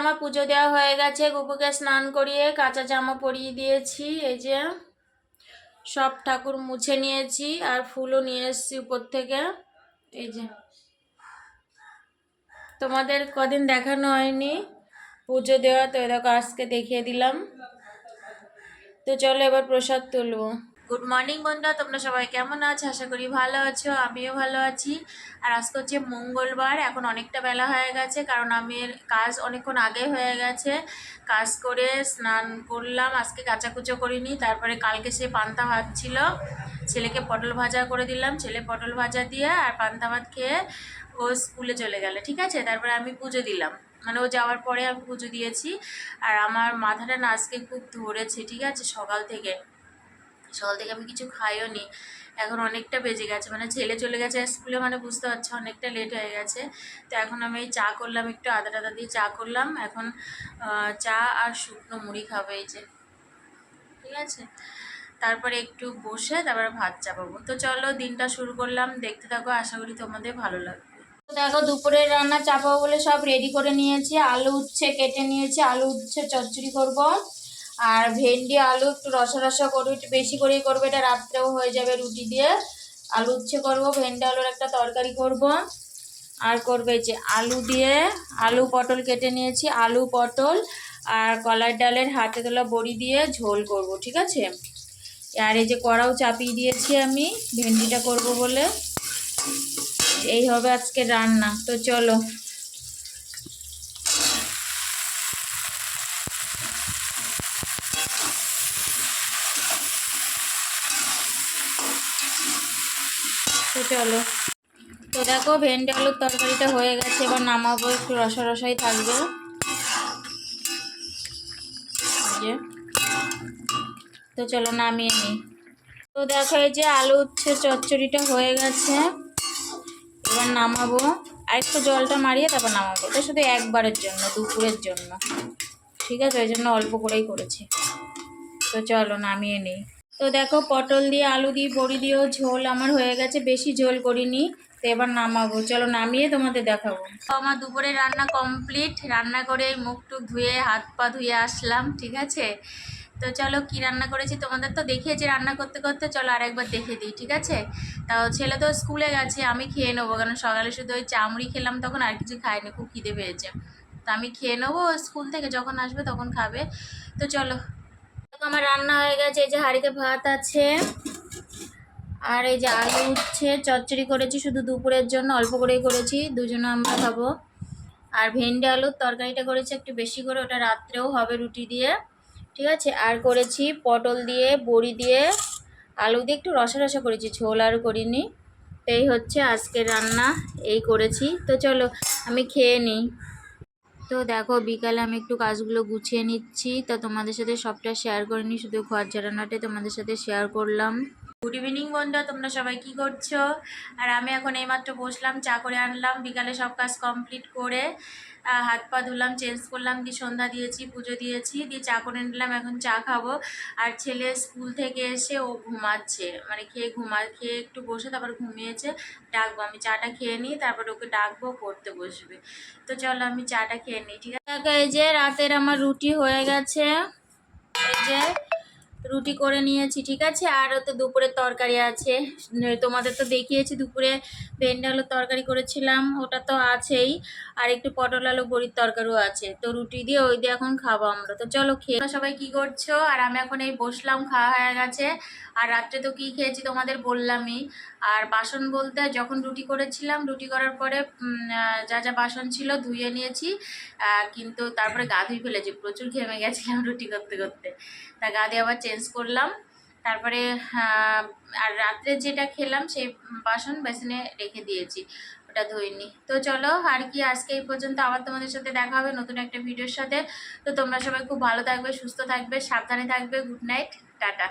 আমার পুজো দেওয়া হয়ে গেছে। গুপুকে স্নান করিয়ে কাঁচা জামা পরিয়ে দিয়েছি। এই যে সব ঠাকুর মুছে নিয়েছি আর ফুলও নিয়ে এসেছি উপর থেকে। এই যে তোমাদের কদিন দেখানো হয়নি। পুজো দেওয়া তো দেখো আজকে দেখিয়ে দিলাম। তো চলো এবার প্রসাদ তুলবো। গুড মর্নিং বন্ধুরা। তোমরা সবাই কেমন আছো? আশা করি ভালো আছো, আমিও ভালো আছি। আর আজকে হচ্ছে মঙ্গলবার, এখন অনেকটা বেলা হয়ে গেছে, কারণ আমি কাজ অনেকক্ষণ আগে হয়ে গেছে। কাজ করে স্নান করলাম, আজকে কাচাকুচো করিনি, তারপরে কালকে সে পান্তা ভাত ছিল। ছেলেকে পটল ভাজা করে দিলাম, ছেলে পটল ভাজা দিয়ে আর পান্তা ভাত খেয়ে ও স্কুলে চলে গেলে, ঠিক আছে? তারপরে আমি পুজো দিলাম। মানে ও যাওয়ার পরে আমি পুজো দিয়েছি। আর আমার মাথাটা না আজকে খুব ধরেছে, ঠিক আছে? সকাল থেকে। সকাল থেকে আমি কিছু খাইও নি। এখন অনেকটা বেজে গেছে। মানে ছেলে চলে গেছে স্কুলে মানে বুঝতে পারছ অনেকটা লেট হয়ে গেছে। তো এখন আমি চা করলাম, একটু আদা টাদা দিয়ে চা করলাম। এখন চা আর শুকনো মুড়ি খাব এই যে। ঠিক আছে? তারপরে একটু বসে তারপরে ভাত চাপাবো তো চলো দিনটা শুরু করলাম। দেখতে থাকো, আশা করি তোমাদের ভালো লাগবে। দেখো, দুপুরের রান্না চাপাবো বলে সব রেডি করে নিয়েছি। আলু উচ্ছে কেটে নিয়েছি। আলু উচ্ছে চচ্চড়ি করব। আর ভেন্ডি, আলু একটু রসা রসা করব, একটু বেশি করেই করব, এটা রাত্রেও হয়ে যাবে রুটি দিয়ে। আলু উচ্ছে করব, ভেন্ডি, আলুর একটা তরকারি করব। আর করবে যে আলু দিয়ে, আলু পটল কেটে নিয়েছি, আলু পটল আর কলার ডালের হাতে তোলা বড়ি দিয়ে ঝোল করব, ঠিক আছে? আর এই যে কড়াও চাপিয়ে দিয়েছি আমি, ভেন্ডিটা করব বলে। এই হবে আজকে রান্না, তো চলো। তো চলো তো দেখো, ভেন্ডি আলুর তরকারিটা হয়ে গেছে, এবার নামাবো, একটু রসা রসাই থাকবে তো চলো নামিয়ে নিই। তো দেখো, এই যে আলু উচ্ছে চচ্চড়িটা হয়ে গেছে। এবার নামাবো। আর একটু জলটা মারিয়ে তারপর নামাবো। এটা শুধু একবারের জন্য, দুপুরের জন্য। ঠিক আছে, ওই জন্য অল্প করেই করেছি। তো চলো, নামিয়ে নিই। তো দেখো, পটল দিয়ে আলু দিয়ে, বড়ি দিয়েও ঝোল আমার হয়ে গেছে। বেশি ঝোল করিনি, তো এবার নামাবো। চলো নামিয়ে তোমাদের দেখাবো। তো আমার দুপুরে রান্না কমপ্লিট। রান্না করে মুখ টুক ধুয়ে, হাত পা ধুয়ে আসলাম, ঠিক আছে? তো চলো, কি রান্না করেছি তোমাদের তো দেখিয়েছি রান্না করতে করতে। চলো আরেকবার দেখে দিই, ঠিক আছে? তাও ছেলে তো স্কুলে গেছে, আমি খেয়ে নেব। কারণ সকালে শুধু ওই চামড়ি খেলাম তখন আর কিছু খাইনি খুব খিদে পেয়েছে। তো আমি খেয়ে নেব স্কুল থেকে, যখন আসবে তখন খাবে। তো চলো আমার রান্না হয়ে গেছে, এই যে হাঁড়িতে ভাত আছে, আর এই যে আলু উচ্ছে, চচ্চড়ি করেছি শুধু দুপুরের জন্য, অল্প করেই করেছি, দুজনে আমরা খাব। আর ভেন্ডি আলুর তরকারিটা করেছি একটু বেশি করে, ওটা রাত্রেও হবে রুটি দিয়ে, ঠিক আছে? আর করেছি পটল দিয়ে, বড়ি দিয়ে, আলু দিয়ে একটু রসা রসা করেছি, ঝোল আর করিনি। এই হচ্ছে আজকের রান্না, এই করেছি। তো চলো, আমি খেয়ে নিই। তো দেখো, বিকালে আমি একটু কাজগুলো গুছিয়ে নিচ্ছি। তা তোমাদের সাথে সবটা শেয়ার করিনি শুধু ঘর ঝাড়ানোটাই তোমাদের সাথে শেয়ার করলাম। গুড ইভিনিং বন্ধুরা তোমরা সবাই কি করছ? আর আমি এখন এইমাত্র বসলাম, চা করে আনলাম। বিকালে সব কাজ কমপ্লিট করে হাত পা ধুলাম চেঞ্জ করলাম, দিয়ে সন্ধ্যা দিয়েছি, পুজো দিয়েছি, দিয়ে চা করে নিলাম। এখন চা খাব। আর ছেলে স্কুল থেকে এসে ও ঘুমাচ্ছে। মানে খেয়ে ঘুমা, খেয়ে একটু বসে তারপর ঘুমিয়েছে। ডাকবো, আমি চাটা খেয়ে নিই, তারপর ওকে ডাকবো, পড়তে বসবে। তো চলো আমি চাটা খেয়ে নিই, ঠিক আছে? এই যে রাতের আমার রুটি হয়ে গেছে। এই যে রুটি করে নিয়েছি, ঠিক আছে? আর তো দুপুরের তরকারি আছে। তোমাদের তো দেখিয়েছি দুপুরে ভেন্ডি আলুর তরকারি করেছিলাম, ওটা তো আছেই। আর একটু পটল আলু বড়ির তরকারিও আছে। তো রুটি দিয়ে ওই দিয়ে এখন খাব আমরা। তো চলো খেয়ে সবাই কি করছ? আর আমি এখন এই বসলাম, খাওয়া হয়ে গেছে। আর রাত্রে তো কি খেয়েছি তোমাদের বললামই। আর বাসন বলতে যখন রুটি করেছিলাম, রুটি করার পরে যা যা বাসন ছিল ধুয়ে নিয়েছি। কিন্তু তারপরে গা ধুয়ে ফেলেছি। প্রচুর ঘেমে গেছিলাম রুটি করতে করতে। তা গা দিয়ে আবার চেঞ্জ করলাম। তারপরে আর রাত্রে যেটা খেলাম সেই বাসন বেসনে রেখে দিয়েছি, ওটা ধুইনি। তো চলো, আর কি আজকে এই পর্যন্ত আবার তোমাদের সাথে দেখা হবে নতুন একটা ভিডিওর সাথে। তো তোমরা সবাই খুব ভালো থাকবে, সুস্থ থাকবে, সাবধানে থাকবে গুড নাইট টাটা।